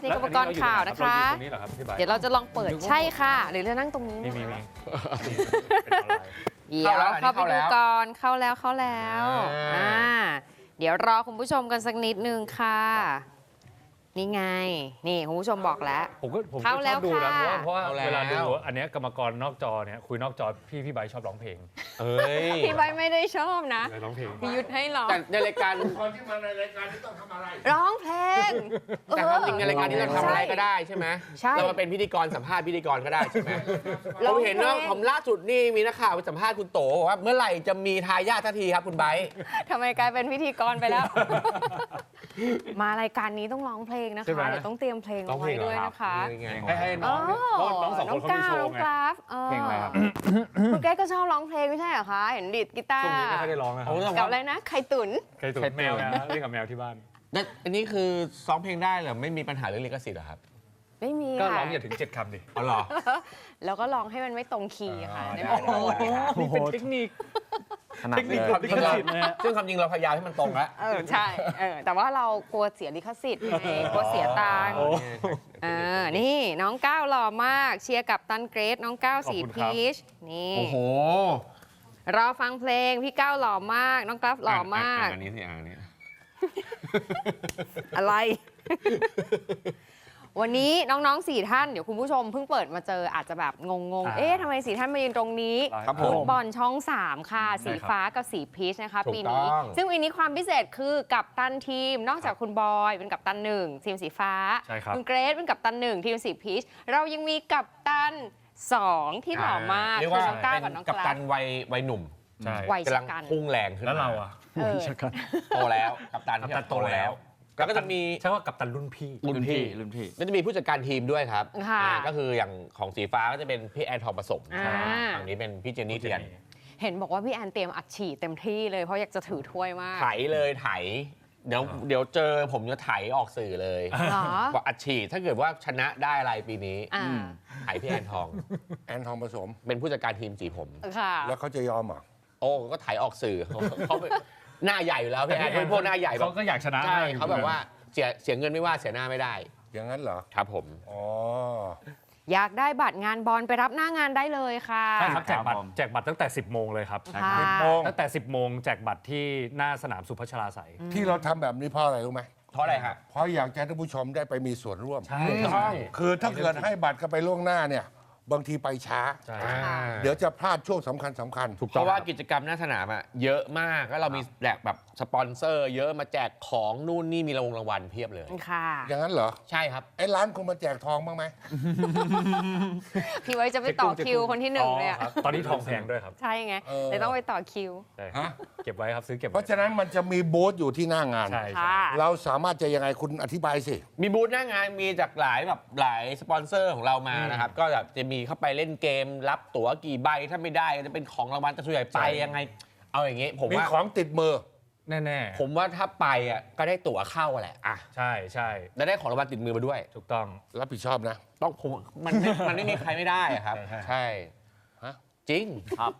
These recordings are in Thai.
FC กรรมกรข่าวนะคะตรงนี้เหรอครับพี่ใบเดี๋ยวเราจะลองเปิดใช่ค่ะ หรือเรานั่งตรงนี้มีมีไหมมีคะเป็นออนไลน์เดี๋ยวเข้าเข้าแล้วอันนี้ไปเข้าดูแล้วก่อนเข้าแล้วเข้าแล้วอ่าอ่าเดี๋ยวรอคุณผู้ชมกันสักนิดนึงค่ะ นี่ไง นี่คุณผู้ชมบอกแล้ว ผมก็ผมก็เข้าชแล้อวบดูนะเพราะว่าค่ะ เพราะว่าเข้าแล้ว เวลาดูอันเนี้ยกรรมกรนอกจอเนี่ยคุยนอกจอพี่พี่ใบชอบร้องเพลงเอ้ย พี่ใบไม่ได้ชอบนะเลยร้องเพลง พี่ยุทธให้ร้องแต่ในรายการคนที่มาในรายการนี้ต้องทำอะไร ร้องเพลงแต่ความจริงในรายการนี้เราทำอะไรก็ได้ใช่ไหมใช่ เรามาเป็นพิธีกรสัมภาษณ์พิธีกรก็ได้ใช่ไหมผร้องมเพลงเห็นว่าผมล่าสุดนี่มีนักข่าวไปสัมภาษณ์คุณโตบอกว่าเมื่อไหร่จะมีทายาททันทีครับคุณไบร์ททำไมกลายเป็นพิธีกรไปแล้ว มารายการนี้ต้องร้องเพลงนะใช่ไหม คะ เดี๋ยวต้องเตรียมเพลงร้องเอาเพลไว้งเหรอด้วยนะคะนี่ไงให้ให้น้องเนี่ยเพราะน้องสองคนเขามีโชว์น้องไงกราฟเออเพลงอะไรครับ คุณแก้ก็ชอบร้องเพลงไม่ใช่เหรอคะ เห็นดีดกีตาช่วงร์นี้ไม่ค่อยได้ร้องนะครัเอาบแต่กับว่าอะไรนะ ไข่ตุ๋น เคยถูกแมวนะเล่นกับแมวที่บ้าน แล้วอันนี้คือซ้อมเพลงได้เหรอไม่มีปัญหาเรื่องลิขสิทธิ์เหรอครับ ไม่มีก็ค่ะร้องอย่าถึงเจ็ดคำดิอ๋อเหรอ แล้วก็ร้องให้มันไม่ตรงคีย์ค่ะอ๋อได้ได้ไหมนี่เป็นเทคนิคถนัดเทคเลนิคยขับลิขสิทธิ์นะฮะ ซึ่งความจริงเราพยายามให้มันตรงแล้วเออใช่เออแต่ว่าเรากลัวเสียลิขสิทธิ์ไงกลัวเสียตังค์โอ้เออนี่น้องก้าวหล่อมากเชียร์กับตันเกรดน้องก้าวขอบสีคุณครับ พีชนี่โอ้โหรอฟังเพลงพี่ก้าวหล่อมาก น้องกราฟหล่อมากนอันนี้สิอ่านอันนี้อะไร วันนี้น้องๆสี่ท่านเดี๋ยวคุณผู้ชมเพิ่งเปิดมาเจออาจจะแบบงงๆอ่าเอ๊ะทำไมสี่ท่านมายืนตรงนี้ครับผฟุมตบอลช่อง 3 ค่ะ สีใช่ครับฟ้ากับสีพีชนะคะ ถูกปีนี้ต้องซึ่งปีนี้ความพิเศษคือกับตันทีม นอกจากคุณบอยเป็นกับตันหนึ่งทีมสีฟ้าใช่ครับณเกรซเป็นกับตันหนึ่งทีมสีพีชเรายังมีกับตันสองที่หล่อมากเรียกคือว่าน้องก้าวเป็กับนน้องกักปราตัฟนวัยวัยหนุ่มใช่ วัยกำลังชะกัน พุ่งแรงขึ้นแล้วเราอะ เออ โตแล้ว กัปตันที่กัปตันโตแล้ว แล้วก็จะมี ใช่ว่ากับตันรุ่นพี่ รุ่นพี่รุ่นพี่ แล้วจะมีผู้จัดการทีมด้วยครับค่ะอ่าก็คืออย่างของสีฟ้าก็จะเป็นพี่แอนทองผสมอ่า ฝั่งนี้เป็นพี่เจนนี่เทียนเห็นบอกว่าพี่แอนเตรียมอัดฉีดเต็มที่เลยเพราะอยากจะถือถ้วยมากไถเลยไถ เดี๋ยวเดี๋ยวเจอผมจะไถออกสื่อเลยเหรอบอกอัดฉีดถ้าเกิดว่าชนะได้อะไรปีนี้อ่าไถพี่แอนทอง แอนทองผสม เป็นผู้จัดการทีมสีผม ค่ะ แล้วเขาจะยอมเหรอโอ้ก็ไถออกสื่อเขาเขาเป็น หน้าใหญ่อยู่แล้วพี่แอนเป็นพวกหน้าใหญ่แบเขาบก็อยากชนะใช่อยู่เขาแบบว่าเสียเสียเงินไม่ว่าเสียหน้าไม่ได้ อย่างนั้นเหรอ ครับผม อ๋อ อยากได้บัตรงานบอลไปรับหน้างานได้เลยค่ะ ใช่ครับแจกบัตครรับผมแจกบัตรตั้งแต่ 10 โมงเลยครับค่ะโมง ตั้งแต่ 10 โมงแจกบัตรที่หน้าสนามสุพัชราไสยที่เราทำแบบนี้เพราะอะไรรู้ไหมเพราะอะไรฮะ เพราะอยากจะให้ท่านผู้ชมได้ไปมีส่วนร่วม ใช่ถูกต้องคือถ้าเกิดให้บัตรกันไปล่วงหน้าเนี่ย บางทีไปช้า ใช่ อ่า เดี๋ยวจะพลาดช่วงสำคัญสำคัญเพราะว่ากิจกรรมหน้าสนามอะเยอะมากแล้วเรามีแจกแบบสปอนเซอร์ เยอะมาแจกของนู่นนี่มีรางวงรางวัลเพียบเลย ค่ะ อย่างนั้นเหรอ ใช่ครับ ไอ้ร้านคุณมาแจกทองบ้างไหม พี่ไว้จะไปต่อคิวคนที่หนึ่งเลยอะอ๋อครับตอนนี้ทองแพงด้วยครับใช่ไงเออ เลยต้องไปต่อคิว ใช่ฮะ เก็บไว้ครับซื้อเก็บเพไว้ราะฉะนั้นมันจะมีบูธอยู่ที่หน้างาน ใช่ใช่ ค่ะ เราสามารถจะยังไงคุณอธิบายสิ มีบูธหน้างานมีจากหลายแบบหลายสปอนเซอร์ของเรามานะครับ ก็แบบจะมีเข้าไปเล่นเกม รับตั๋วกี่ใบถ้าไม่ได้ก็จะเป็นของรางวัลแต่ส่วนใหญ่ไปยังไง เอาอย่างงี้ผมมีว่าของติดมือแน่ผมว่าถ้าไปอะก็ได้ตั๋วเข้าแหละอะๆใช่ใช่แล้วได้ของรางวัลติดมือมาด้วย ถูกต้อง รับผิดชอบนะ ต้องผมมันไม่มันไม่มีใครไม่ได้อะครับ ใช่ใช่ฮะ จริงครับ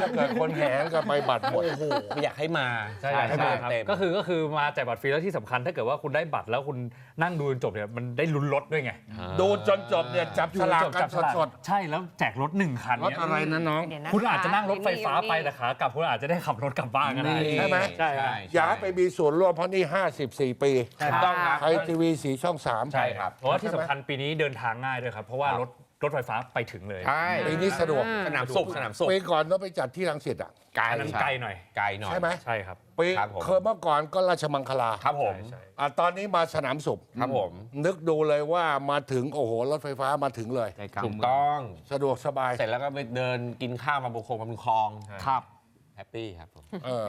ถ้าเกิดคนแหนกันไปบัตรหมดโอ้โหอยากให้มาใช่ใช่ครับเต็มก็คือก็คือมาแจกบัตรฟรีแล้วที่สำคัญถ้าเกิดว่าคุณได้บัตรแล้วคุณนั่งดูจนจบเนี่ยมันได้ลุ้นรถด้วยไง ดูจนจบเนี่ยจับฉลากกันจับฉลากสดใช่แล้วแจกรถหนึ่งคันๆรถเนี่ยอะไรนะน้อง เดี๋ยวนะคุณอาจจะนั่งรถไฟฟ้าไปนี่แต่ขากลับคุณอาจจะได้ขับรถกลับบ้านก็ได้นี่ใช่ไหมใช่ครับ อย่าให้ไปมีส่วนร่วมเพราะนี่ 54 ปีถูกต้องครับ ไทยทีวีสีช่อง3ใช่ครับเพราะว่าที่สำคัญปีนี้เดินทางง่ายด้วยครับ เพราะว่าครับรถ รถไฟฟ้าไปถึงเลย ใช่ปีนี้สะดวกสนามสุขสนามสุขปีก่อนต้องไปจัดที่รังสิตอะ ไกลอันนั้นไกลหน่อย ไกลหน่อยใช่ไหม ใช่ครับปีครับผม เคยเมื่อก่อนก็ราชมังคลาครับผมใช่อะตอนนี้มาสนามสุขครับผมนึกดูเลยว่ามาถึงโอ้โหรถไฟฟ้ามาถึงเลย ใจกลางถูกเมืองต้อง สะดวกสบาย เสร็จแล้วก็ไปเดินกินข้าวมาบุคคลมาบุญคลอง ครับแฮปปี้ครับผม เออ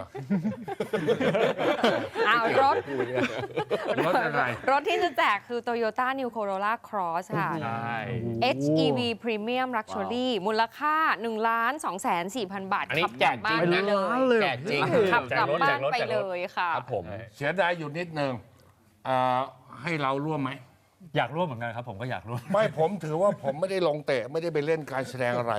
อ้าวรถ รถอะไร รถที่จะแจกคือ Toyota New Corolla Cross ค่ะ ใช่ HEV Premium Luxury มูลค่า1ล้าน2แสน4พันบาท อันนี้ขับแจกลักบจริบ้างนงไปนะ เลย แจกจริง ขับแจกกลับรถบ้าแจนกรถไปแจกเลรถยค่ะ ครับผม เสียดายอยู่นิดนึงอ่าให้เราร่วมไหม อยากร่วมเหมือนกันครับ ผมก็อยากร่วม ไม่ผมถือว่าผมไม่ได้ลงเตะ ไม่ได้ไปเล่นการแสดงอะไร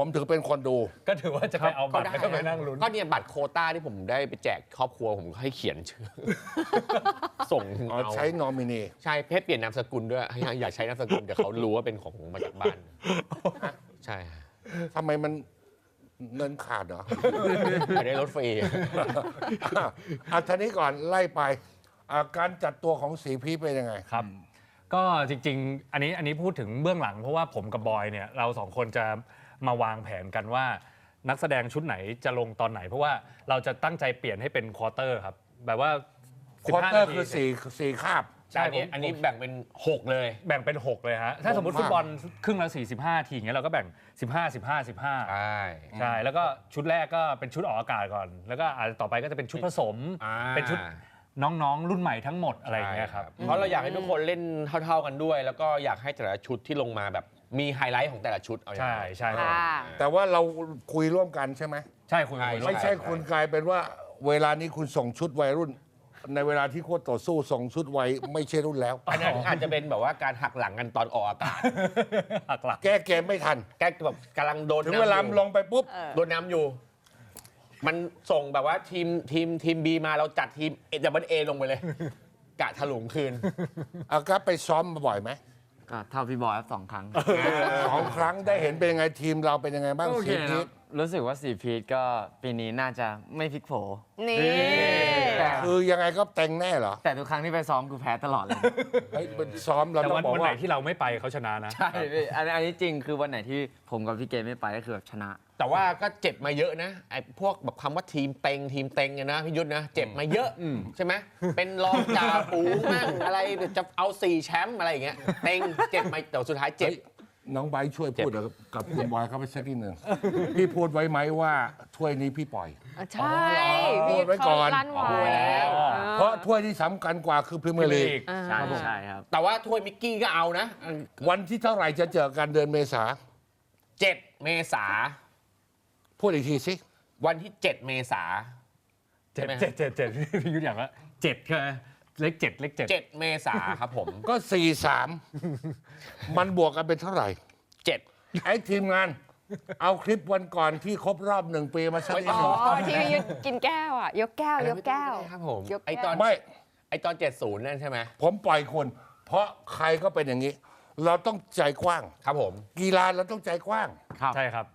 ผมถือเป็นคนดู ก็ถือว่าจะไปเอาบัตรได้แล้วก็ไปนั่งลุ้น ก็เนี่ยบัตรโควต้าที่ผมได้ไปแจกครอบครัวผมก็ให้เขียนชื่อ ส่งอ๋อเอาใช้นอมินี ใช่เพชรเปลี่ยนนามสกุลด้วยให้อยากใช้นามสกุลเดี๋ยวเขารู้ว่าเป็นของมาจากบ้านใช่ทำไมมันเงินขาดเหรอ ไม่ได้รถฟรี อะทีนี้ก่อนไล่ไปอะการจัดตัวของสีพีเป็นยังไง ครับ ก็จริง ๆ อันนี้อันนี้พูดถึงเบื้องหลังเพราะว่าผมกับบอยเนี่ยเราสองคนจะ มาวางแผนกันว่า นักแสดงชุดไหนจะลงตอนไหน เพราะว่าเราจะตั้งใจเปลี่ยนให้เป็นควอเตอร์ครับ แบบว่าควอ15เตอร์นาทีคือสี่สี่คาบใช่อันนี้ผมอันนี้แบ่งเป็น 6 เลย แบ่งเป็น 6 เลยฮะ ถ้าสมมติผมว่าฟุตบอลครึ่งละ 45 ทีอย่างเงี้ยเราก็แบ่ง 15 15 15 ใช่ใช่ แล้วก็ชุดแรกก็เป็นชุดออกอากาศก่อน แล้วก็อาจจะต่อไปก็จะเป็นชุดผสม อ่าเป็นชุดน้องๆ รุ่นใหม่ทั้งหมดอะไรอย่างเงี้ยครับ เพราะเราอยากให้ทุกคนเล่นเท่า ๆกันด้วย แล้วก็อยากให้แต่ละชุดที่ลงมาแบบ มีไฮไลท์ของแต่ละชุดเอาอย่างใช่นั้น ใช่ค่ะ แต่ว่าเราคุยร่วมกันใช่ไหม ใช่คุณใช่คุณไม่ใช่คุณกลายเป็นว่าเวลานี้คุณส่งชุดวัยรุ่น ในเวลาที่โคตรต่อสู้ส่งชุดวัยไม่ใช่รุ่นแล้ว อันนั้นอาจจะเป็นแบบว่าการหักหลังกันตอนออกอากาศ หักหลักแก้เกมไม่ทันแกแบบกำลังโดนถึงนำเวลาอยู่ลงไปปุ๊บโดนน้ำอยู่ มันส่งแบบว่าทีมทีมทีมบีมาเราจัดทีมเอดับเบิลเอลงไปเลย กะถลุงคืนอากัสไปซ้อมมาบ่อยไหม ก็เท่าพี่บอยครับสองครั้ง สองครั้งได้เห็นเป็นยังไงทีมเราเป็นยังไงบ้างโอเคสีคพีรับรู้สึกว่าสีพีทก็ปีนี้น่าจะไม่พลิกโผ นี่ แต่ คือยังไงก็เต็งแน่เหรอแต่ทุกครั้งที่ไปซ้อมกูแพ้ตลอดเลย เฮ้ยมันซ้อมเราแต่ต้อวันงบอกวันไหนว่า ที่เราไม่ไปเขาชนะนะ ใช่พี่อันอันนี้จริงคือวันไหนที่ผมกับพี่เกมไม่ไปก็คือแบบชนะ แต่ว่าก็เจ็บมาเยอะนะไอ้พวกแบบคำว่าทีมเต็งทีมเต็งเนี่ยนะพี่ยุทธนะเจ็บมาเยอะใช่ไหมเป็นรองจ่าฝูงมั่งอะไรจะเอาสี่แชมป์อะไรอย่างเงี้ยเต็งเจ็บมาแต่สุดท้ายเจ็บ เฮ้ยน้องไบร์ทช่วยพูดกับคุณบอยเขาไปสักนิดหนึ่งพี่พูดไว้ไหมว่าถ้วยนี้พี่ปล่อย ใช่พูพี่ดไว้ก่อนเขาลั่นไว้พูดไว้แล้วออเพราะถ้วยที่สำคัญกว่าคือพรีเมียร์ลีกอ่าใช่ใช่ครับ แต่ว่าถ้วยมิกกี้ก็เอานะวันที่เท่าไหร่จะเจอกันเดือนเมษาเจ็ดเมษาพูดอีกทีสิวันที่เจ็ดเมษาเจ็ดใช่ไหมเจ็ดเจ็ดเจ็ดพี่ยุทธอย่างว่าเจ็ดใช่ไหมเลขเจ็ดเลขเจ็ดเจ็ดเมษาครับผม ก็4 3มันบวกกันเป็นเท่าไหร่เจ็ดไอ้ทีมงาน เอาคลิปวันก่อนที่ครบรอบหนึ่งปีมาสักนิดหอ๋นึ่องที่พี่ยุทธกินแก้วอะ ยกแก้ว ยกแก้ว ครับผมยกแก้ว ไอตอนไม่ไอตอนเจ็ดศูนย์นั่นใช่ไหมผมปล่อยคนเพราะใครก็เป็นอย่างนี้ เราต้องใจกว้าง ครับผม กีฬาเราต้องใจกว้างครับ ใช่ครับ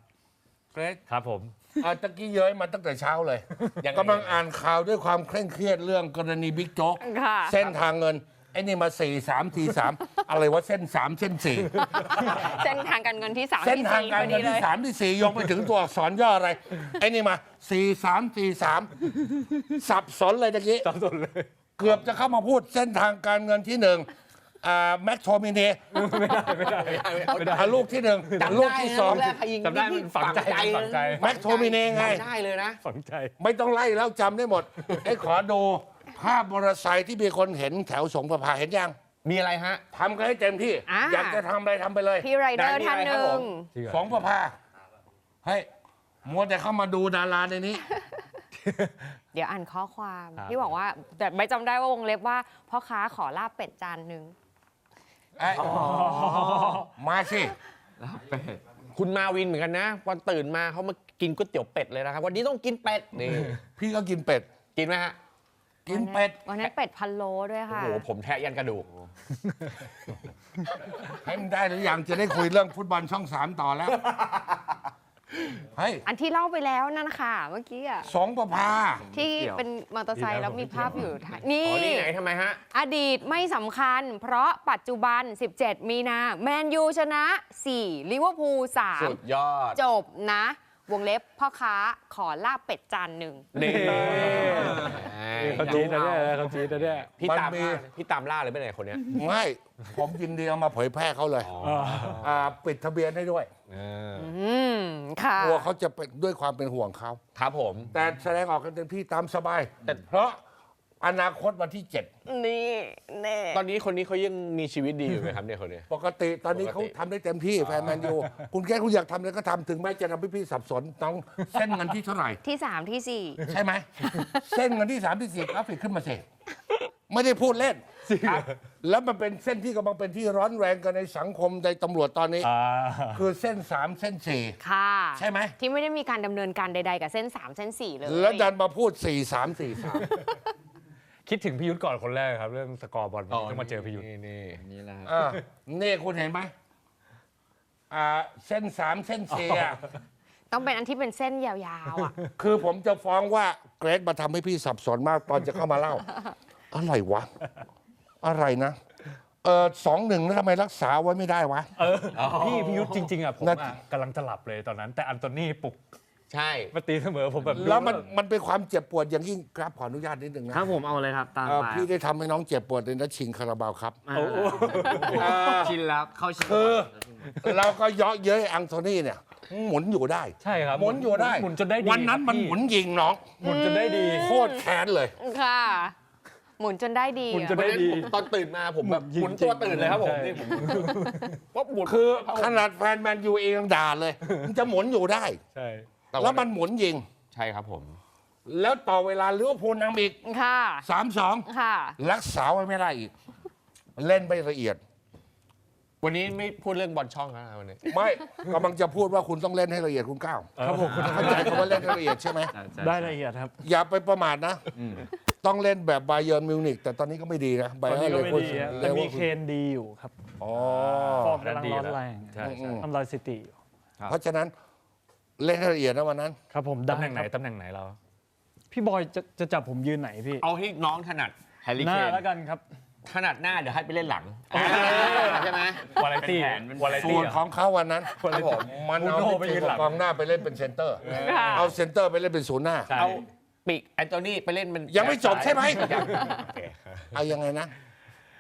เกรซครับผมอาตะกี้เย้ยมาตั้งแต่เช้าเลยยังไง กำลังอ่านข่าวด้วยความเคร่งเครียดเรื่องกรณีบิ๊กโจ๊กค่ะ เส้นทางเงินไอ้นี่มาสี่สามทีสาม อะไรวะเส้นสามเส้นสี่เส้นทางการเงินที่สามเส้นที่ทางสี่การพอเงิดีนเลที่ย สามที่สี่ยงไปถึงตัวอักษรย่ออะไรไอ้นี่มาสี่สามสี่สามสับสนเลยตะกี้ สับสนเลย เกือบจะเข้ามาพูดเส้นทางการเงินที่หนึ่งอ่าแม็กโทมิเนไม่ได้ไม่ได้ไม่ได้อ่าลูกที่หนึ่งจำลูกได้ที่นะสองรบแรกใครยิงจำได้มันฝังใจมันฝังใจ แม็กโทมิเนไงจำได้เลยนะ ฝังใจ ไม่ต้องไล่แล้วจำได้หมดไอ้ขอดูภาพมอเตอร์ไซค์ที่มีคนเห็นแถวสงประภาเห็นยัง มีอะไรฮะทำกันให้เต็มที่ อ่า อยากจะทำอะไรทำไปเลยพี่ไรเดอร์ได้ท่านมีหอะไรครับนึ่ผง มสงประภาเฮ้ยมัวแต่เข้ามาดูดาราในนี้ เดี๋ยวอ่านข้อความครับ ที่บอกว่า แต่ไม่จำได้ว่าวงเล็บว่าพ่อค้าขอลาบเป็ดจานหนึ่งไอ้มาสิ คุณมาวินเหมือนกันนะวันตื่นมาเขามากินก๋วยเตี๋ยวเป็ดเลยนะครับ วันนี้ต้องกินเป็ดนี่พี่ก็กินเป็ด กินไหมฮะ กินเป็ดวันนั้นเป็ดพันโลด้วยโอ้ค่ะโหผมแทะยันกระดูกให้มันได้หรือยังจะได้คุยเรื่องฟุตบอลช่องสามต่อแล้วเฮ้ยอันที่เล่าไปแล้วนั่นค่ะเมื่อกี้อะสองประภา ที่เกี่ยวเป็นมอเตอร์ไซค์แล้วมีภาพอยู่ท้ายนี่อ๋อนี่ไหนทำไมฮะ อดีตไม่สำคัญ เพราะปัจจุบัน 17 มีนา แมนยูชนะ 4 ลิเวอร์พูลสุดยอด3จบนะ วงเล็บพ่อค้าขอลาบเป็ดจานหนึ่ง นี่เขาจีดนะเนี่ยเขาจีดนะเนี่ยพี่มันตามมีล่าพี่ตามล่าเลยไม่ไหนคนเนี้ยไม่ ผมยินดีเอามาเผยแพร่เขาเลยอ่าปิดทะเบียนให้ด้วยอืมค่ะกลัวเขาจะเป็นด้วยความเป็นห่วงเขาครับผม แต่แสดงออกกันเต็มที่ตามสบายแต่เพราะ อนาคตวันที่นี่แน่ตอนนี้คนนี้เขายังมีชีวิตดีอยู่ไหมครับเนี่ยคนเนี้ย7ปกติตอนนี้ปกติเขาทำได้เต็มที่แฟนแมนยูคุณแค่คุณอยากทำอะไรก็ทำถึงแม้จะทำให้พี่สับสนน้องเส้นเงินที่เท่าไหร่ ที่3ที่ใช่ไหม เส้นเงินที่สามที่สี่กราฟิกขึ้นมาสิไม่ได้พูดเล่นแล้วมันเป็นเส้นที่กำลังเป็นที่ร้อนแรงกันในสังคมในตำรวจตอนนี้ อ่าคือเส้นสามเส้นสี่ ค่ะใช่ไหม ที่ไม่ได้มีการดำเนินการใด ๆ กับเส้น3เส้น4เลยแล้วดันมาพูดสี่สามสี่สาม คิดถึงพิยุทธก่อนคนแรกครับ เรื่องสกอร์บอลต้องมาเจอพิยุทธ นี่นี่นี่แหละครับ อ่านี่คุณเห็นไหมอ่าเส้นสามเส้นสี่อะต้องเป็นอันที่เป็นเส้นยาวๆอะ คือผมจะฟ้องว่าเกรดมาทำให้พี่สับสนมากตอนจะเข้ามาเล่า อะไรวะ อะไรนะ เออสองหนึ่งแล้วทำไมรักษาไว้ไม่ได้วะ เออ พี่พิยุทธจริงๆอะผมนั่น อะกำลังจะหลับเลยตอนนั้น แต่อันโตนี่ปลุก ใช่ มาตีเสมอผมแบบแล้วมันมันเป็นความเจ็บปวดอย่างยิ่งครับขออนุญาตนิดหนึ่งนะครับผมเอาเลยครับตามเอ่อไปพี่ได้ทำให้น้องเจ็บปวดในนัดชิงคาราบาวครับ อ่าชินแล้วเข้าชินคือ เราก็เยาะเย้ยอังโทนี่เนี่ย หมุนอยู่ได้ ใช่ครับหมุนอยู่ได้ หมุนจนได้ดีวันนั้นมันครับหพี่มุนยิงน้องหมุนจนได้ดี โคตรแค้นเลย ค่ะ หมุนจนได้ดีหมุนจนอะได้วันนั้นผมตอนตื่นมาผมแบบหมุนตัวตื่นเลยครับผมใช่ นี่ผมว่าหมุนคือ ขนาดแฟนแมนยูเองยังด่าเลยมันจะหมุนอยู่ได้ ใช่ แล้วมันหมุนยิง ใช่ครับผม แล้วต่อเวลาลิเวอร์พูลนำอีกค่ะ สามสองค่ะ รักษาไว้ไม่ได้อีก เล่นไม่ละเอียด วันนี้ไม่พูดเรื่องบอลช่องแล้วนะวันนี้ ไม่กำลังจะพูดว่าคุณต้องเล่นให้ละเอียดคุณก้าวครับผมเข้าใจคำว่าเล่นให้ละเอียดใช่ไหม ได้ละเอียดครับ อย่าไปประมาทนะ ต้องเล่นแบบไบเย r n มิวนิกแต่ตอนนี้ก็ไม่ดีนะไบตอนเยนี้ร์ก็เลไม่ยดีอะเลแต่ยมีว่าเคนดีอยู่ครับอ๋อ ฟอร์มกำลังร้อนแรงใช่ใช่ ทำลายสถิติอยู่ เพราะฉะนั้น เล่นให้ละเอียดนะวันนั้น ครับผมได้ตำแหน่งไหนครับตำแหน่งไหนเรา พี่บอยจะจะจับผมยืนไหนพี่เอาที่น้องถนัดแฮร์รี่หเคน้านแล้วกันครับ ถนัดหน้าเดี๋ยวให้ไปเล่นหลังใช่ไหม วาไรตี้ เป็นแผนเป็นแผนวาไรส่ตี้วนของเขาวันนั้นครับผมมันเอามูโน่ที่ไปยืนหลัง กองหน้าไปเล่นเป็นเซนเตอร์ ค่ะ เอาเซนเตอร์ไปเล่นเป็นศูนย์หน้าใช่เอาปีกแอนโทนีไปเล่นมันยังไม่จบใช่ไหม ยังโอเคเอายังไงนะ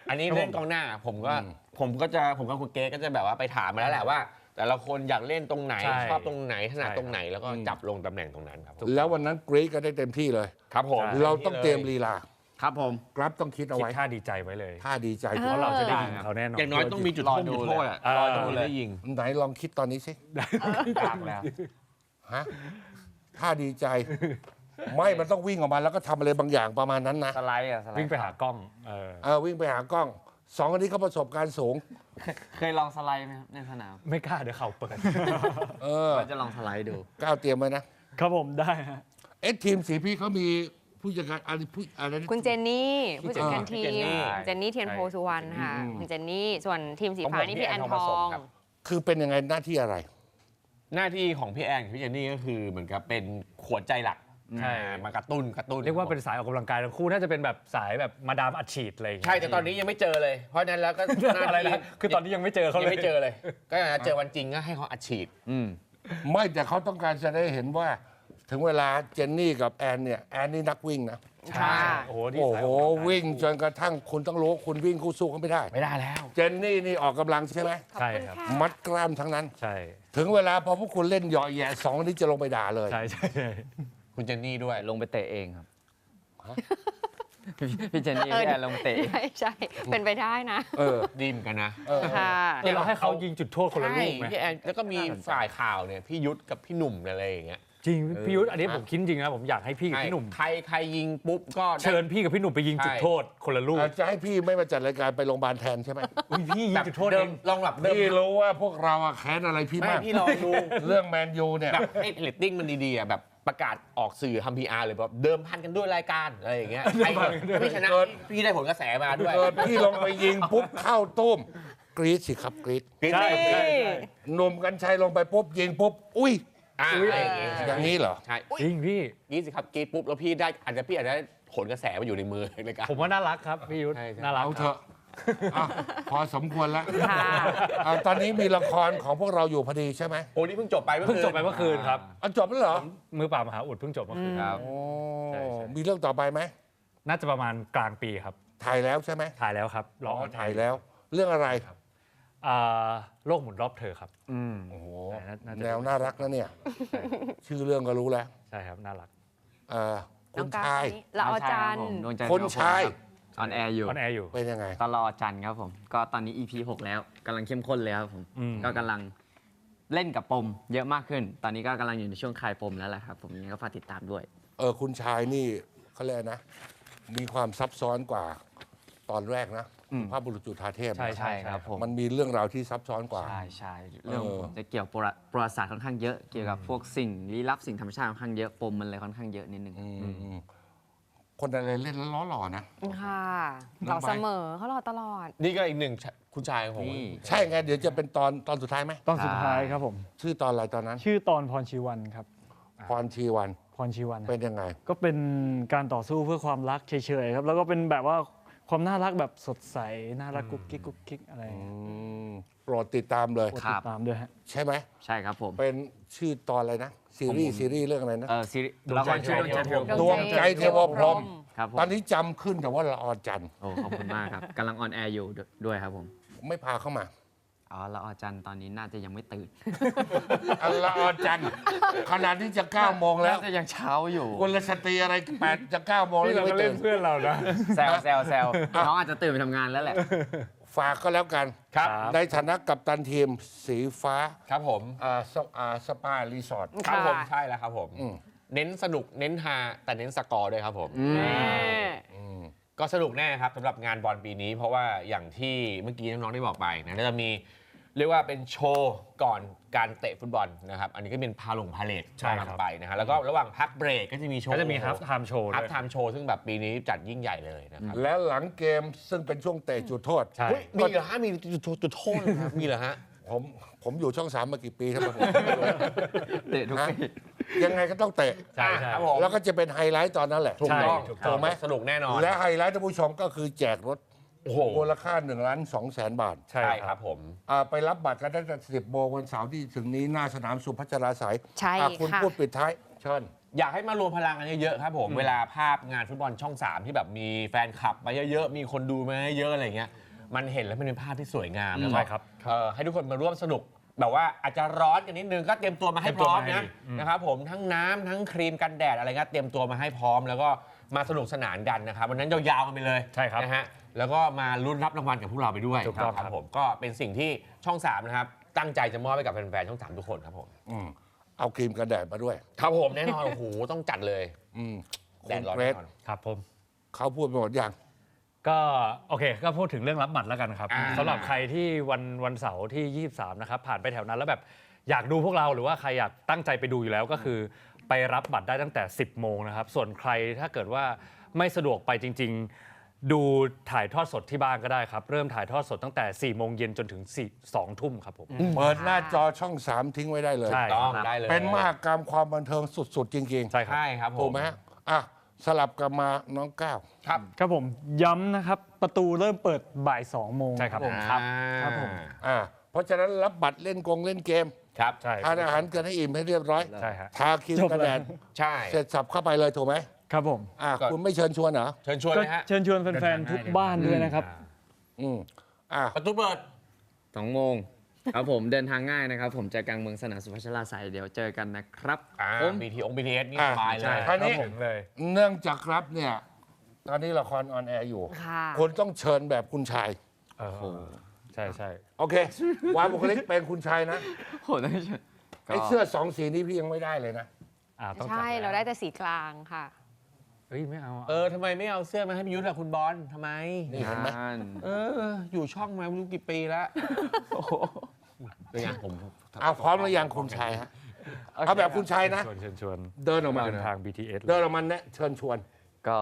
อันนี้เล่นกองหน้าผมก็ผมก็จะผมกับคุณเก๊ก็จะแบบว่าไปถามมาแล้วแหละว่า แต่ละคนอยากเล่นตรงไหน ใช่ชอบตรงไหนถนัดใช่ตรงไหนแล้วก็จับลงตำแหน่งตรงนั้นครับแล้ววันนั้นกรีกก็ได้เต็มที่เลย ครับผมเราต้องเตรียมลีลาครับผม กราฟต้องคิดเอาคิดไว้ท่าดีใจไว้เลยถ้าดีใจเพราะเราจะได้ยิงเขาแน่นอน อย่างน้อยต้องมีจุดโทษรอดูจุดโทษอะเลยรอดูเลยยิง ไหนลองคิดตอนนี้สิยากแล้ว ฮะถ้าดีใจ ไม่มันต้องวิ่งออกมาแล้วก็ทำอะไรบางอย่างประมาณนั้นนะสไลด์อะสไลด์วิ่งไปหากล้องเออ เออวิ่งไปหากล้องสองคนนี้เขาประสบการณ์สูง เคยลองสไลด์ไหมครับในสนามไม่กล้าเดี๋ยวเข่าเปิด เออว่าจะลองสไลด์ดู ก้าวเตรียมไว้นะ ครับผมได้ฮะ เอ๊ะทีมสีพี่เขามีผู้จัดการอะไรผู้อะไรนะ คุณเจนนี่ผู้จัดการทีเจนนี่มเจนนี่เทียนโพสุวรรณค่ะ คุณเจนนี่ส่วนทีมสีฟ้านี่พี่แอนทองครับคือเป็นยังไงหน้าที่อะไร หน้าที่ของพี่แอนกับพี่เจนนี่ก็คือเหมือนกับเป็นขวดใจหลัก ใช่มากระตุ้นกระตุ้นเรียกว่าเป็นสายออกกำลังกายทั้งคู่น่าจะเป็นแบบสายแบบมาดามอัดฉีดอะไรอย่างเงี้ยใช่แต่ตอนนี้ยังไม่เจอเลย เพราะฉะนั้นแล้วก็หน้าอะไรที่นะคือตอนนี้ยังไม่เจอเขายัเลยงไม่เจอเลย ก็อยากจะเจอวันจริงก็ให้เขาอัดฉีดอืมไม่แต่เขาต้องการจะได้เห็นว่า ถึงเวลาเจนนี่กับแอนเนี่ยแอนนี่นักวิ่งนะ ใช่โอ้โหนี่โอ้สายโหออกกำลังกายวิ่งจนกระทั่งคุณต้องรู้ว่าคุณวิ่งคู่สู้เขาไม่ได้ ไม่ได้แล้ว เจนนี่นี่ออกกำลังใช่ไหมใช่ครับมัดกล้ามทั้งนั้น ใช่ถึงเวลาพอพวกคุณเล่นเหยาะแหย่สองคนนี้จะลงไปด่าเลย ใช่ใช่ใช่ คุณเจนนี่ด้วย ลงไปเตะเองครับพี่เจนนี่เออพี่แอนลงไปเตะใช่ใช่เป็นไปได้นะเออดีเหมอนกันนะเออค่ะเดี๋ยวเราให้เขายิงจุดโทษคนละลูกไหมใช่พี่แอนแล้วก็มีฝ่ายข่าวเนี่ยพี่ยุทธกับพี่หนุ่มอะไรอย่างเงี้ย จริงพี่ยุทธอันนี้ผมคิดจริงนะผมอยากให้พี่กับพี่หนุ่ม ใครใครยิงปุ๊บก็ได้ เชิญพี่กับพี่หนุ่มไปยิงจุดโทษคนละลูกอาจจะให้พี่ไม่มาจัดรายการไปโรงพยาบาลแทนใช่ไหมอุ้ยพี่ยิแบงบจุดโทษเดิเอมง ลองแบบเดิมพี่รู้ว่าพวกเราอะแค้นอะไรพี่ไม่มากพี่ลองดูเรื่องแมนยูเนี่ย แบบให้เรตติ้งมันดีๆอะแบบ ประกาศออกสื่อทำพีอาร์เลยแบบเดิมพันกันด้วยรายการอะไรอย่างเงี้ยใครถ้าพี่ชนะพี่ได้ผลกระแสมาด้วย เกิดพี่ลงไปยิงปุ๊บเข้าตุ้มกรี๊ดสิครับกรี๊ดกรี๊ดใช่เลยใช่ใช่หนุ่มกัญชัยลงไปปุ๊บยิงปุ๊บอุ้ยอ่าอะไรอย่างเงี้ยอย่างนี้เหรอ ใช่อุ๊ยจริงพี่ กรี๊ดสิครับกรี๊ดปุ๊บแล้วพี่ได้อาจจะพี่อาจจะได้ผลกระแสมาอยู่ในมือในการ ผมว่าน่ารักครับพี่ยุทธใช่ใช่ น่ารักเอาคเถรับอะ อะพอสมควรแล้วค่ะ อะตอนนี้มีละครของพวกเราอยู่พอดีใช่ไหมโอ้นี่เพิ่งจบไปมื่อเพิ่งคืนจบไปเมื่อคืนครับอะจบแล้วเหรอมือเปล่ามหาอุดเพิ่งจบเมื่อคืน ครับ โอ้ใช่ใช่ มีเรื่องต่อไปไหมน่าจะประมาณกลางปีครับ ถ่ายแล้วใช่ไหมถ่ายแล้วครับรออ๋อออนแอถ่ายร์แล้ว เรื่องอะไรอ่าโลกหมุนรอบเธอครับอืมโอ้โหใช่น่าน่าจะ แนวน่ารักนะเนี่ย ชื่อเรื่องก็รู้แล้วใช่ครับ น่ารัก เอ่อน้คุองณกาชายรละออจันทผมร์ดวงใจคนชาย ออนแอร์อยู่ ออนแอร์อยู่ เป็นยังไง ตลอจันทร์ครับผม ก็ตอนนี้ EP 6 แล้วกำลังเข้มข้นเลยครับผม อืม ก็กำลังเล่นกับปมเยอะมากขึ้น ตอนนี้ก็กำลังอยู่ในช่วงคลายปมแล้วแหละครับผมยังไงก็ฝากติดตามด้วย เออคุณชายนี่เขาเรียกอะไรนะ มีความซับซ้อนกว่าตอนแรกนะอืมพระบุรุษจุฑาเทพใช่ใช่ครับผม มันมีเรื่องราวที่ซับซ้อนกว่า ใช่ใช่เรื่องเออจะเกี่ยวประวัติประวัติศาสตร์ค่อนข้างเยอะ เกี่ยวกับพวกสิ่งลี้ลับสิ่งธรรมชาติค่อนข้างเยอะ ปมมันเลยค่อนข้างเยอะนิดนึง อืมอืม คนอะไรเล่นแล้วล้อหล่อนะ ค่ะน้หล่อองใบเสมอเขาหล่อตลอด นี่ก็อีกหนึ่งคุณชายของผมนี่ ใช่ไง เดี๋ยวจะเป็นตอนตอนสุดท้ายไหม ตอนสุดท้ายครับผม ชื่อตอนอะไรตอนนั้น ชื่อตอนพรชีวันครับ พรชีวัน พรชีวัน เป็นยังไง ก็เป็นการต่อสู้เพื่อความรักเฉยๆครับ แล้วก็เป็นแบบว่า ความน่ารักแบบสดใส น่ารักกุ๊กกิ๊กกุ๊กกิ๊กอะไรอย่างอืเงี้ยมโปรดติดตามเลย กดครัติบดตามด้วยฮะ ใช่ไหม ใช่ครับผม เป็นชื่อตอนอะไรนะ ซีรีส์ซีรีส์เรื่องอะไรนะ เออซีรีส์ดวงละคใจรชื่อดวงใจเทเทววพพรรดวงใจเทวพรหมครับผมตอนนี้จำขึ้นแต่ว่าละออจันทร์โอ้ขอบคุณมากครับกำลังออนแอร์อยู่ด้วยครับผม ไม่พาเข้ามา อ๋อละออจันทร์ตอนนี้น่าจะยังไม่ตื่น อัลละออจันทร์ขนาดที่จะเก้าโมงแล้วน่าจะยังเช้าอยู่กุลสตรีอะไรแปดจะเก้าโมงแล้วนี่ยัเรางก็ไม่เล่ตื่นน เพื่อนเรานะ แซวแซวแซวน้องอาจจะตื่นไปทำงานแล้วแหละ ฝากก็แล้วกัน ครับ ในฐานะกัปตันทีมสีฟ้าครับผม อ่าสอ่าสปารีสอร์ท ครับผมค่ะใช่แล้วครับผม อืม เน้นสนุก เน้นฮา แต่เน้นสกอร์ด้วยครับผมแม่อืม ก็สนุกแน่ครับสำหรับงานบอลปีนี้ เพราะว่าอย่างที่เมื่อกี้น้องๆได้บอกไปนะก็จะมี เรียกว่าเป็นโชว์ก่อนการเตะฟุตบอลนะครับ อันนี้ก็เป็นพาลงพาเลทใช่ครับกำลังไปนะฮะแล้วก็ระหว่างพักเบรกก็จะมีโชว์ก็จะมี half time show ฮัด้บวย ไทม์โชว์ซึ่งแบบปีนี้จัดยิ่งใหญ่เลยนะครับและหลังเกมซึ่งเป็นช่วงเตะจุดโทษ ใช่ เฮ้ยมีเหรอฮะมีจุดโทษนะครับมีเหรอฮะ ผมผมอยู่ช่องสามมากี่ปีทำไมผมเตะทุกฮะปี ยังไงก็ต้องเตะ ใช่ใช่ ครับผม แล้วก็จะเป็นไฮไลท์ตอนนั้นแหละถูกต้องถูกต้องถูกไหมสนุกแน่นอน และไฮไลท์ท่านผู้ชมก็คือแจกรถ โอ้โห มูลค่า1ล้าน2แสนบาทใช่ใช่คครัรับบผม อ่าไปรับบัตรกันตั้งแต่10โมงวันเสาร์ที่ถึงนี้หน้าสนามสุพัชราสายใช่อะคุณค่ะ พูดปิดท้ายเชิญ อยากให้มารวมพลังกันเยอะๆครับผม เวลาภาพงานฟุตบอลช่อง 3 ที่แบบมีแฟนคลับมาเยอะๆ มีคนดูมาเยอะๆอะไรเงี้ย มันเห็นแล้วมันเป็นภาพที่สวยงามแล้วก็ใช่ครับเอ่อให้ทุกคนมาร่วมสนุก แบบว่าอาจจะร้อนกันนิดนึงก็เตรียมตัวมาให้เตรีพยมตัวร้อมมาให้นะดีอืม นะครับผมทั้งน้ำทั้งครีมกันแดดอะไรเงี้ยเตรียมตัวมาให้พร้อมแล้วก็ มาสนุกสนานกันนะครับวันนั้นยาวๆกันไปเลยใช่ครับนะฮะแล้วก็มาลุ้นรับรางวัลกับพวกเราไปด้วยถูกต้องครับ ผมก็เป็นสิ่งที่ช่อง3นะครับตั้งใจจะมอบให้กับแฟนๆช่อง3ทุกคนครับผมอืมเอาครีมกันแดดมาด้วย ครับผมแน่นอนโอ้โหต้องจัดเลย อืมแดดร้อนคุณเกรแน่ซนอน ครับผม เขาพูดไปหมดอย่างก็โอเคก็พูดถึงเรื่องรับบัตรแล้วกันครับอ่า สำหรับใครที่วันวันเสาร์ที่ 23 นะครับ ผ่านไปแถวนั้นแล้วแบบอยากดูพวกเราหรือว่าใครอยากตั้งใจไปดูอยู่แล้วก็คือ ไปรับบัตรได้ตั้งแต่ 10 โมงนะครับ ส่วนใครถ้าเกิดว่าไม่สะดวกไปจริง ๆ ดูถ่ายทอดสดที่บ้านก็ได้ครับ เริ่มถ่ายทอดสดตั้งแต่ 4 โมงเย็นจนถึง4 2ทุ่มครับผม เปิดหน้าจอช่องสามทิ้งไว้ได้เลย ใช่ ต้องครับ ได้เลยเป็นมหากรรมความบันเทิงสุด ๆ จริงใช่ครับ ใช่ครับๆผถูกม ไหมฮะอะ สลับกันมาน้องก้าว ครับครับผมย้ำนะครับ ประตูเริ่มเปิดบ่าย2โมง ใช่ครับ ผมครับ ครับผม อ่า เพราะฉะนั้นรับบัตรเล่นกงเล่นเกมครับ ใช่ทานอาหารกันให้อิ่มให้เรียบร้อย ใช่ฮะทาครีมจบกันเลยแดดใช่ เสร็จสับเข้าไปเลยถูกไหมครับผมอะก็ คุณไม่เชิญชวนเหรอเชิญชวนก็เลยฮะเชิญชวนแฟนๆทุกบ้านด้วยนะครับ อืมอะ ประตูเปิด สองโมงครับผมเดินทางง่ายนะครับ ผมใจกลางเมืองสนามสุพัชราสายเดี๋ยวเจอกันนะครับอ่าผม บีทีองบีทีเอสนี่อ่า สบายเลใช่ยคราวนี้ครับผมเลยเนื่องจากรับเนี่ย ตอนนี้ละครออนแอร์อยู่ ค่ะคุณต้องเชิญแบบคุณชาย เออ ใช่ใช่โอเควางบุคลิกเป็นคุณชายนะโหได้เชิญไอ้เสื้อสองสีนี้พี่ยังไม่ได้เลยนะอ่าต้องจัใช่แล้วเราได้แต่สีกลางค่ะเฮ้ยไม่เอาอะเออทำไมไม่เอาเสื้อมาให้พี่ยุทธล่ะคุณบอลทำไม นี่เห็นไหมอ่านเออ อยู่ช่องมาไม่รู้กี่ปีแล้วโอ้โหเป็นไงผมเอาพร้อมหรือยังคุณชายฮะเอาแบบคุณชายนะ ชวนเชิญชวนเดินออกมาเดินทาง BTS เลยเดินออกมาแนะเชิญชวน ก็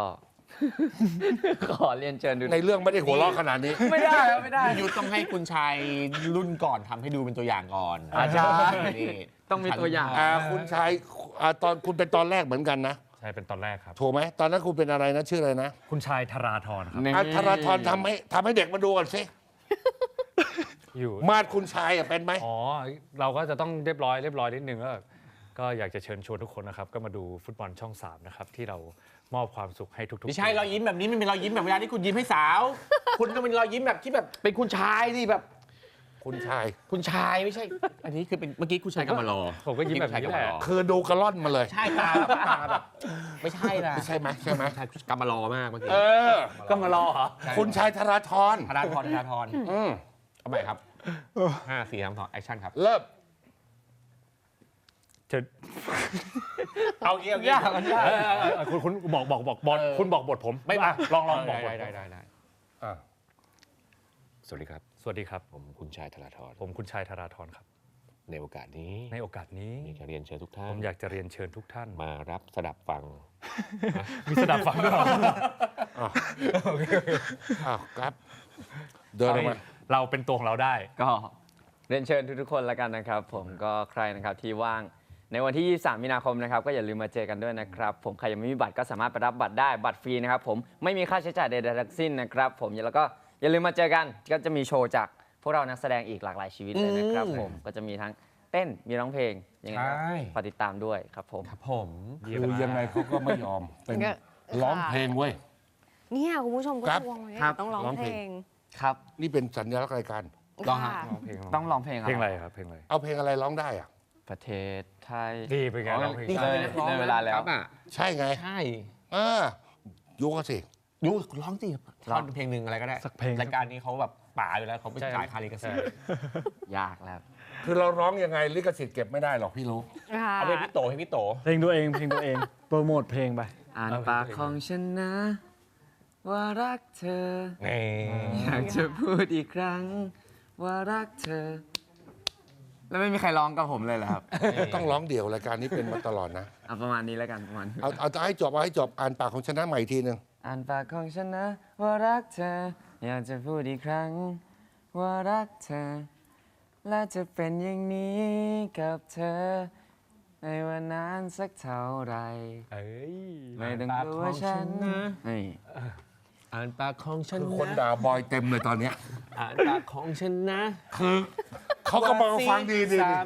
ขอเรียนเชิญดูในเรื่องไม่ได้หัวเราะขนาดนี้ ไม่ได้ครับไม่ได้พี่ยุทธต้องให้คุณชายรุ่นก่อนทำให้ดูเป็นตัวอย่างก่อนอ่าใช่นี่ต้องมีตัวอย่าง อ่าคุณชายอ่าตอนคุณเป็นตอนแรกเหมือนกันนะใช่เป็นตอนแรกครับ ถูกไหมตอนนั้นคุณเป็นอะไรนะชื่ออะไรนะคุณชายธราธรครับ นี่ อะธราธรทำให้ทำให้เด็กมาดูก่อนสิอยู่ มาดคุณชายอะเป็นไหมอ๋อ เราก็จะต้องเรียบร้อยเรียบร้อยนิดนึงก็ก็อยากจะเชิญชวนทุกคนนะครับ ก็มาดูฟุตบอลช่อง 3 นะครับ ที่เรา มอบความสุขให้ทุกๆไม่ใช่รอยยิ้มแบบนี้มันเป็นรอยยิ้มแบบเวลาที่คุณยิ้มให้สาว คุณก็เป็นรอยยิ้มแบบที่แบบเป็นคุณชายนี่แบบ คุณชายคุณชายไม่ใช่ อันนี้คือเป็นเมื่อกี้คุณชายกำมารอผมก็ยิ้มแบบนี้แหละคือดูกระล่อนมาเลย ใช่ตาแบบตาแบบไม่ใช่นะไม่ใช่ไหมใช่ไหมใช่กำมารอมากเมื่อกี้เออ ก็มารอเหรอคุณชายธราธรธนาธรธนาธรอืมเอาใหม่ครับห้าสี่สามสองแอคชั่นครับ เริ่ม เชิญเอาเงี้ยเอาเงี้ยากมันยาก เออเออเออคุณคุณบอกบอกบอกบอลเออ คุณบอกบทผมไม่อะลองลองบอกบได้ทได้ได้ได้อะสวัสดีครับ สวัสดีครับ ผมคุณชายธราธรผมคุณชายธาราธรครับ ในโอกาสนี้ในโอกาสนี้ มีการเรียนเชิญทุกท่าผนมอยากจะเรียนเชิญทุกท่าน มารับสดับฟังมีสนับฟังด้วยเหรออ้าวครับเดินออกมา เราเป็นตัวของเราได้ ก็เรียนเชิญทุกๆคนแล้วกันนะครับ ผมก็ใครนะครับที่ว่าง ในวันที่23มีนาคมนะครับก็อย่าลืมมาเจอกันด้วยนะครับ ผมใครยังไม่มีบัตรก็สามารถไปรับบัตรได้บัตรฟรีนะครับผมไม่มีค่าใช้จ่ายใดๆทั้งสิ้นนะครับผมแล้วก็อย่าลืมมาเจอกันก็จะมีโชว์จากพวกเรานักแสดงอีกหลากหลายชีวิตเลยนะครับอืมผมก็จะมีทั้งเต้นมีร้องเพลงยังไงก็ใช่ ฝากติดตามด้วยครับผม ครับผมคือยังไงเขาก็ไม่ยอม เป็นก็ ร้องเพลงเว้ย เนี่ยคุณผู้ชมก็ครับ ทวงไว้ครับ ต้องร้องร้องเพเพลลงง ครับนี่เป็นสัญลักษณ์รายการต้องฮะ ค่ะต้องร้องเพลงเพลงอะไรครับเพลงอะไร เอาเพลงอะไรร้องได้อะ ประเทศไทยดีเป็นไงร้องเพลงนี่ได้เคยเป็นนักร้องได้เวลาแล้ว ครับอะใช่ไงใช่เออยุก็สิ ยูร้องสิท่อนเพลงหนึ่งอะไรก็ได้สักเพลง รายการนี้เขาแบบป่าอยู่แล้วเขาไปจ่ายคาลิกาสิทธิ์ยากแล้ว คือเราร้องยังไงลิขสิทธิ์เก็บไม่ได้หรอกพี่รู้ ค่ะเอาเพลงพี่โตให้พี่โต เพลงตัวเองเพลงตัวเองโปรโมทเพลงไป อ่านปากของฉันนะ ว่ารักเธอ นี่ อยากจะพูดอีกครั้ง ว่ารักเธอ แล้วไม่มีใครร้องกับผมเลยเหรอครับ ต้องร้องเดี่ยวรายการนี้เป็นมาตลอดนะ เอาประมาณนี้แล้วกันประมาณนี้เอาเอาเอาให้จบเอาให้จบอ่านปากของชนะใหม่อีกทีหนึ่งอ่านปากของฉันนะว่ารักเธอ อยากจะพูดอีกครั้ง ว่ารักเธอ และจะเป็นอย่างนี้กับเธอไม่ว่านานสักเท่าไหรเอ้ยไม่ต้องกลัวฉันนี่ อ่านปากของฉันคือนะคนด่าบอยเต็มเลยตอนเนี้ยอ่านปากของฉันนะ คือเขากำลังฟังดีดีสาม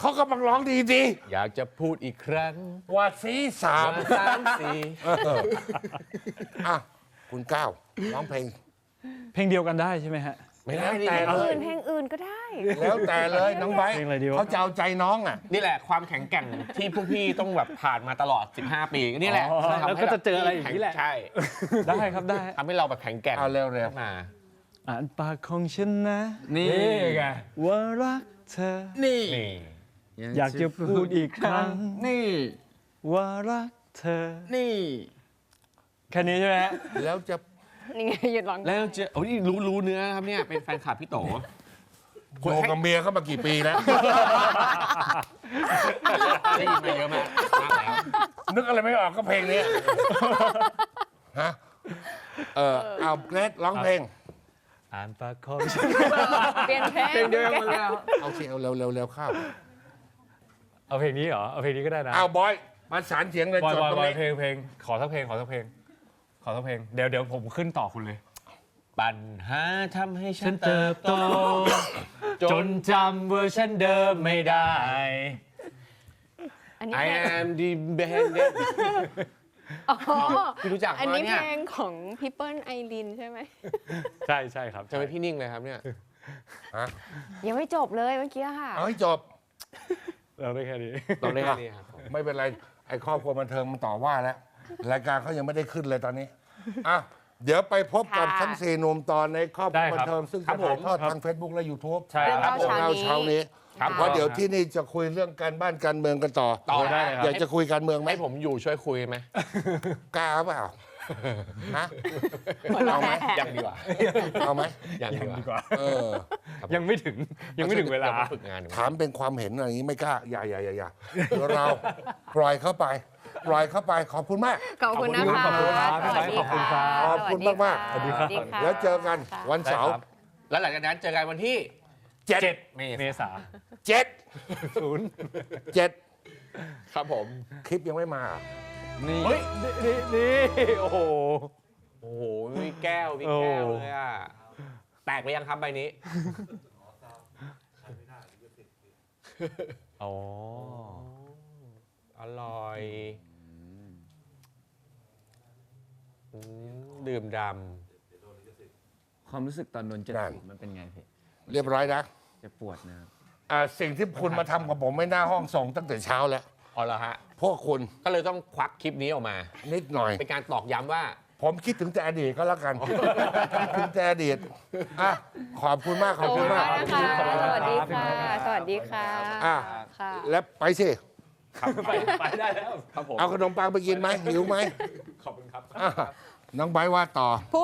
เขากำลังร้องดีดีอยากจะพูดอีกครั้งว่าสีสามสามสี่เอออะคุณก้าวร้องเพลง เพลงเดียวกันได้ใช่ไหมฮะ ไม่ได้ดิแต่เพลงเลอื่ยนเพลงอื่นก็ได้ แล้วแต่เลยน้องไบร์ทเพลงอะไรดีวะ เขาจะเอาใจน้องอะ นี่แหละความแข็งแกร่งที่พวกพี่ต้องแบบผ่านมาตลอด 15 ปีนี่แหละอ๋อทำให้แล้วก็จะเจออะไรอย่างนี้แหละ ใช่ได้ครับได้ทำให้เราแบบแข็งแกร่งเอาเร็วขึ้นมา อ่านปากของฉันนะนี่นี่ไงว่ารักเธอ นี่ นี่ อยากจะพูดอีกครั้ง นี่ ว่ารักเธอ นี่ แค่นี้ใช่ไหมฮะๆแล้วจะ นี่ไงหยุดร้องแล้วเจอโอ้ยนี่รู้รู้เนื้อนะครับเนี่ยเป็นแฟนคลับพี่โตโกกับเมียเขามากี่ปีแล้ว ได้ยินมาเยอะมากมากแล้วนึกอะไรไม่ออกก็เพลงนี้ฮะเออเอาเกรดร้องเพลง อ่านปากของฉันเปลี่ยนเพลงเพลงเดียวกันหมดแล้วเอาสิเอาเร็วเร็วเร็วเข้า เอาเพลงนี้เหรอ เอาเพลงนี้ก็ได้นะ เอาบอยมาสารเสียงเลยบอยจบบอยตรงบอยนี้เพลงเพลงขอสักเพลงขอสักเพลง ขอสักเพลง เดี๋ยวเดี๋ยวผมขึ้นต่อคุณเลย ปัญหาทำให้ฉันเติบโตจนจำเวอร์ชันเดิมไม่ได้ อันนี้ I เพลง am the bandit อ๋อพี่รู้จักอันนี้ปะเนี่ย เพลงของพี่เปิ้ลไอรินใช่ไหม ใช่ใช่ครับทำไมพี่นิ่งเลยครับเนี่ยยังไม่จบเลยเมื่อกี้ค่ะ เอาให้จบเราได้แค่นี้ตอนแรกนี่ครับ ไม่เป็นไร ไอ้ครอบครัวบันเทิงมันต่อว่าแล้ว รายการเขายังไม่ได้ขึ้นเลยตอนนี้อะเดี๋ยวไปพบกับค่ะทั้งสี่หนุ่มตอนในครอบคได้รัวครับับนเทิงซึ่งครัจะบผมถ่ายทอดทาง Facebook และ YouTube ใช่เรื่องครัเล่าบเช้าเช้านี้ครับ เพราะเดี๋ยวที่นี่จะคุยเรื่องการบ้านการเมืองกันต่อต่อได้เลยครับ อยากจะคุยการเมืองไหมให้ผมอยู่ช่วยคุยไหมกล้าเปล่าฮะเอาไหมยังดีกว่าเอาไหมยังดีกว่า เออ ยังไม่ถึงยังไม่ถึงเวลา ดี๋ยมฝึกงานดีกว่าถามเป็นความเห็นอะไรอย่างนี้ไม่กล้า อย่าอย่าอย่าอย่าเดี๋ยวเรา ปล่อยเข้าไป ปล่อยเข้าไปขอบคุณมาก ขอบคุณนะคะขอบคุณครับสวัสดีขอบคุณครับะขอบคุณมากๆ สวัสดีค่ะแล้วเจอกันวันเสาร์ได้ครับ แล้วหลังจากนั้นเจอกันวันที่เจ็ดเจ็ดเมษเมษาเจ็ดศูนย์เจ็ดครับผม คลิปยังไม่มา นี่เฮ้ยนี่นี่โอ้โห โอ้โหมีแก้วมีแก้วเลยอะ แตกไปยังครับใบนี้ อ๋อ อร่อย อืมดื่มดความรู้สึกตอนโดนเจ็ดนั่นสูบมันเป็นไงพี่เรียบร้อยนะจะปวดนะครับอ่าสิ่งที่คุณมาทำกับผมไม่หน้าห้องส่งตั้งแต่เช้าแล้วำอ๋อเหรอฮะ พวกคุณก็เลยต้องควักคลิปนี้ออกมา นิดหน่อย เป็นการตอกย้ำว่า ผมคิดถึงแต่อดีตก็แล้วกันคิดถึงแต่อดีตอะขอบคุณมากขขออบบคุคุณณมากมาก นะคะขอบคุณสครับวัสดีค่ะ สวัสดีค่ะอะ ค่ะ แล้วไปสิ ไปไปได้แล้วครับผมเอาขนมปังไปกินไหมหิวไหมขอบคุณครับ อะน้องไบร์ทว่าต่อ